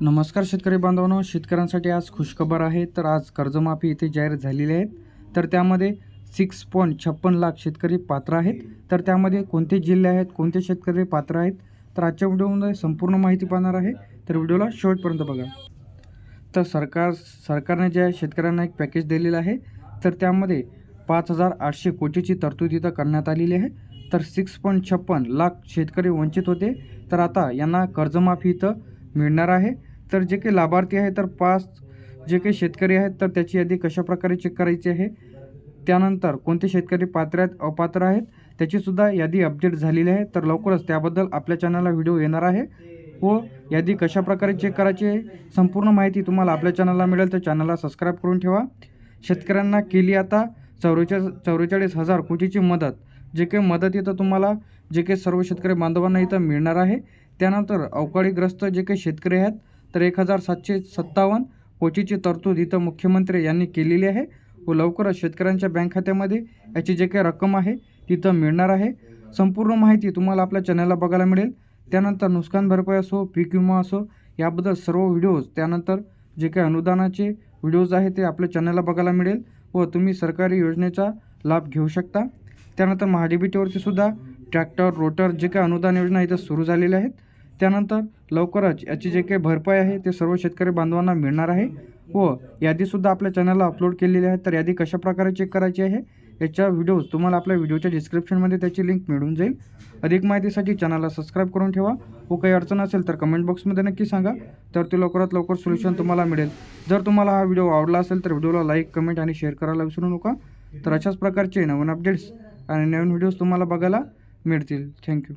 नमस्कार शेतकरी बांधवांनो शेतकऱ्यांसाठी आज खुशखबर आहे. तर आज कर्जमाफी इथे जाहीर झालेली आहेत तर त्यामध्ये सिक्स पॉईंट छप्पन लाख शेतकरी पात्र आहेत. तर त्यामध्ये कोणते जिल्हे आहेत कोणते शेतकरी पात्र आहेत तर आजच्या व्हिडिओमध्ये संपूर्ण माहिती पाहणार आहे. तर व्हिडिओला शेवटपर्यंत बघा. तर सरकार सरकारने ज्या शेतकऱ्यांना एक पॅकेज दिलेलं आहे तर त्यामध्ये पाच हजार आठशे कोटीची तरतूद इथं करण्यात आलेली आहे. तर सिक्स पॉईंट छप्पन लाख शेतकरी वंचित होते. तर आता यांना कर्जमाफी इथं मिळणार आहे. तर जे काही लाभार्थी आहे तर पाच जे काही शेतकरी आहेत तर त्याची यादी कशाप्रकारे चेक करायची आहे? त्यानंतर कोणते शेतकरी पात्र आहेत अपात्र आहेत त्याचीसुद्धा यादी अपडेट झालेली आहे. तर लवकरच त्याबद्दल आपल्या चॅनलला व्हिडिओ येणार आहे. व यादी कशाप्रकारे चेक करायची आहे संपूर्ण माहिती तुम्हाला आपल्या चॅनलला मिळेल. तर चॅनलला सबस्क्राईब करून ठेवा. शेतकऱ्यांना केली आता चौवेचाळीस चौवेचाळीस हजार कोटीची मदत. जे काही मदत इथं तुम्हाला जे काही सर्व शेतकरी बांधवांना इथं मिळणार आहे त्यानंतर अवकाळीग्रस्त जे काही शेतकरी आहेत तर एक हजार सातशे सत्तावन्न कोटीची तरतूद इथं मुख्यमंत्री यांनी केलेली आहे. व लवकरच शेतकऱ्यांच्या बँक खात्यामध्ये याची जे काही रक्कम आहे तिथं मिळणार आहे. संपूर्ण माहिती तुम्हाला आपल्या चॅनलला बघायला मिळेल. त्यानंतर नुकसान भरपाई असो पीक विमा असो याबद्दल सर्व व्हिडिओज त्यानंतर जे काही अनुदानाचे व्हिडिओज आहे ते आपल्या चॅनलला बघायला मिळेल. व तुम्ही सरकारी योजनेचा लाभ घेऊ शकता. त्यानंतर महाडीबीटीवरती सुद्धा ट्रॅक्टर रोटर जे काही अनुदान योजना इथं सुरू झालेल्या आहेत त्यानंतर लवकरच याची जे काही भरपाई आहे ते सर्व शेतकरी बांधवांना मिळणार आहे. व यादीसुद्धा आपल्या चॅनलला अपलोड केलेली आहे. तर यादी कशाप्रकारे चेक करायची आहे याच्या व्हिडिओज तुम्हाला आपल्या व्हिडिओच्या डिस्क्रिप्शनमध्ये त्याची लिंक मिळून जाईल. अधिक माहितीसाठी चॅनलला सबस्क्राईब करून ठेवा. व काही अडचण असेल तर कमेंट बॉक्समध्ये नक्की सांगा. तर ते लवकरात लवकर सोल्युशन तुम्हाला मिळेल. जर तुम्हाला हा व्हिडिओ आवडला असेल तर व्हिडिओला लाईक कमेंट आणि शेअर करायला विसरू नका. तर अशाच प्रकारचे नवीन अपडेट्स आणि नवीन व्हिडिओज तुम्हाला बघायला मिळतील थँक्यू